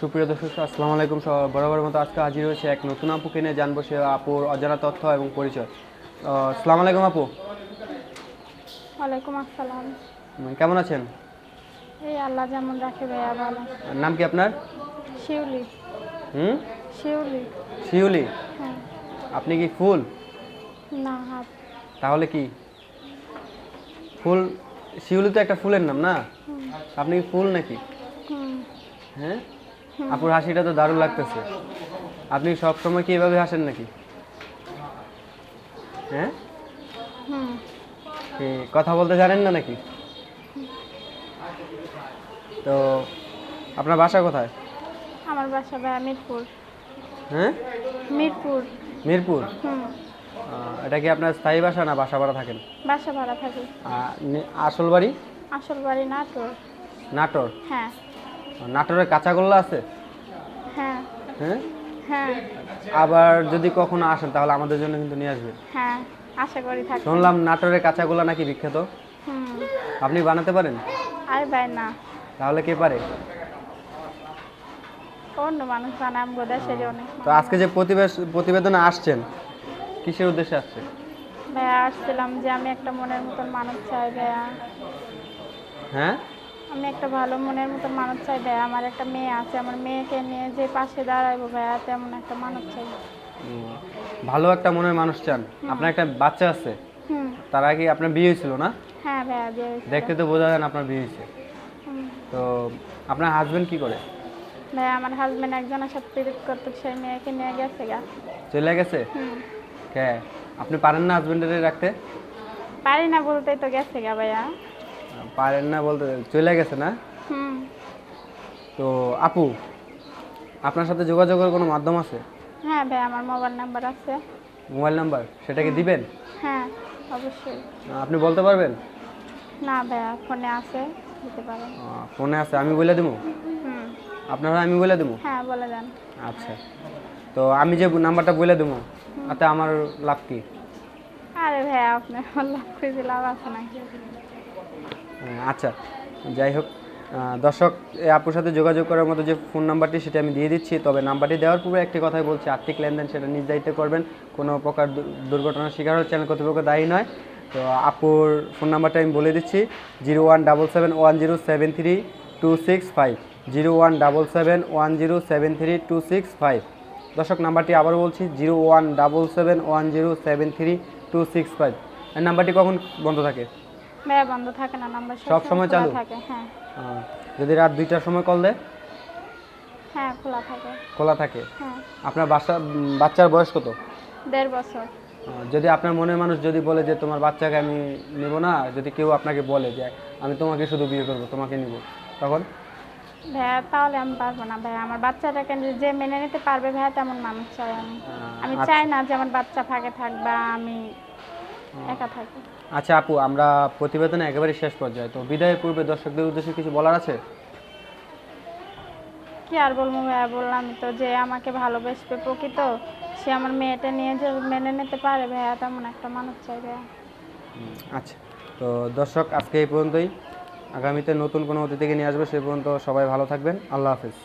সুপ্রিয় দর্শক আসসালামু আলাইকুম। বরাবর মতো আজকে হাজির হয়েছে এক নতুন আপুকে নিয়ে জানব সে আপুর অজানা তথ্য এবং পরিচয়। আসসালামু আলাইকুম আপু। ওয়ালাইকুম আসসালাম। কেমন আছেন? এই আল্লাহ যেমন রাখে ভাইয়া ভালো। নাম কি আপনার? শিউলি। হুম? শিউলি। শিউলি? হ্যাঁ। আপনি কি ফুল? না হাত। তাহলে কি? ফুল শিউলি তো একটা ফুলের নাম না? আপনি কি ফুল নাকি? হ্যাঁ? আপুর হাসিটা তো দারুণ লাগতেছে। আপনি সব সময় কি এভাবে হাসেন নাকি? হ্যাঁ? কথা বলতে জানেন না নাকি? তো আপনার বাসা কোথায়? আমার বাসা ভাইয়া মিরপুর। হ্যাঁ? মিরপুর। মিরপুর? হুম। এটা কি আপনার স্থায়ী বাসা না বাসা ভাড়া থাকেন? বাসা ভাড়া থাকি। আসল বাড়ি? আসল বাড়ি নাটোর। নাটোর? হ্যাঁ। নাটোরের কাঁচাগোল্লা আছে? হ্যাঁ। হ্যাঁ? হ্যাঁ। আবার যদি কখনো আসেন তাহলে আমাদের জন্য কিন্তু নিয়ে আসবেন। হ্যাঁ আশা করি শুনলাম নাটোরের কাঁচাগোল্লা নাকি বিখ্যাত? হুম। আপনি বানাতে পারেন? আর ভাই না। তাহলে কে পারে? অন্য মানুষ অনেক তো আজকে যে প্রতিবেদনে আসছেন কিসের উদ্দেশ্যে আসছে ভাইয়া আসছিলাম যে আমি একটা মনের মতন মানুষ চাই ভাইয়া। হ্যাঁ? আমি একটা ভালো মনের মতো মানুষ চাই ভাইয়া। আমার একটা মেয়ে আছে আমার মেয়েকে নিয়ে যে পাশে দাঁড়াইবো ভাইয়া তেমন একটা মানুষ চাই। ভালো একটা মনের মানুষ চান? আপনার একটা বাচ্চা আছে? তার আগে আপনার বিয়ে হয়েছিল না? হ্যাঁ ভাইয়া বিয়ে হয়েছে। দেখতে তো বোঝা যায় আপনার বিয়ে হয়েছে। তো আপনার হাজবেন্ড কি করে? ভাইয়া আমার হাজবেন্ড একজনের সাথে পিরিত করতে সেই মেয়েকে নিয়ে গেছে গা। চলে গেছে? কে? আপনি পারেন না হাজবেন্ডের রাখতে? পারি না বলতেই তো গেছে গা ভাইয়া। পারেন না বলতে চলে গেছে না? তো আপু আপনার সাথে যোগাযোগের কোনো মাধ্যম আছে? হ্যাঁ ভাইয়া আমার মোবাইল নাম্বার আছে। Mobile number? সেটা কি দিবেন? হ্যাঁ অবশ্যই। আপনি বলতে পারবেন? না ভাইয়া ফোনে আছে দিতে পারেন। ফোনে আছে আমি বলে দেবো? আপনারা আমি বলে দেবো? হ্যাঁ বলে দেন। আচ্ছা। তো আমি যে নাম্বারটা বলে দেবো তাতে আমার লাভ কি? আরে ভাইয়া আপনার লাভ খুঁজে লাভ আছে নাকি? আচ্ছা যাই হোক দর্শক আপুর সাথে যোগাযোগ করার মতো যে ফোন নাম্বারটি, সেটা আমি দিয়ে দিচ্ছি। তবে নাম্বারটি দেওয়ার পূর্বে একটি কথাই বলছি, আর্থিক লেনদেন সেটা দায়িত্বে করবেন। কোনো প্রকার দুর্ঘটনার শিকার হলে চ্যানেল কর্তৃপক্ষ দায়ী নয়। তো আপুর ফোন নাম্বারটা আমি বলে দিচ্ছি, zero one double seven one zero seven three two six five. Zero one double seven one zero seven three two six five. দর্শক, নাম্বারটি আবারও বলছি, zero one double seven one zero seven three two six five. নাম্বারটি কখন বন্ধ থাকে? ভাইয়া বন্ধ থাকে না নাম্বার সব সময় চালু? থাকে হ্যাঁ। যদি রাত দুইটার সময় কল দেয়? হ্যাঁ খোলা থাকে। খোলা থাকে? হ্যাঁ। আপনার উম, বাচ্চার বয়স কত? দেড় বছর। যদি আপনার মনের মানুষ যদি বলে যে তোমার বাচ্চাকে আমি নেব না যদি কেউ আপনাকে বলে যে আমি তোমাকে শুধু বিয়ে করব তোমাকে নিব তখন? ভাইয়া তাহলে আমি পারব না ভাইয়া। আমার বাচ্চাটাকে যে মেনে নিতে পারবে ভাইয়া তেমন মানুষ চাই আমি। আমি আচ্ছা। চাই না যে আমার বাচ্চা ফাঁকে থাক বা আমি একা থাকি। আচ্ছা আপু আমরা প্রতিবেদনে একেবারে শেষ পর্যায়ে। তো বিদায়ের পূর্বে দর্শকদের উদ্দেশ্যে কিছু বলার আছে? কি আর বলব ভাইয়া বললাম তো যে আমাকে ভালোবেসবে প্রকৃত। সে আমার মেয়েটা নিয়ে যে মেনে নিতে পারে ভাইয়া তেমন একটা মানুষ চাই ভাইয়া। আচ্ছা। তো দর্শক আজকে এই পর্যন্তই। আগামীতে নতুন কোনো অতিথিকে নিয়ে আসবে সে পর্যন্ত সবাই ভালো থাকবেন। আল্লাহ হাফিজ।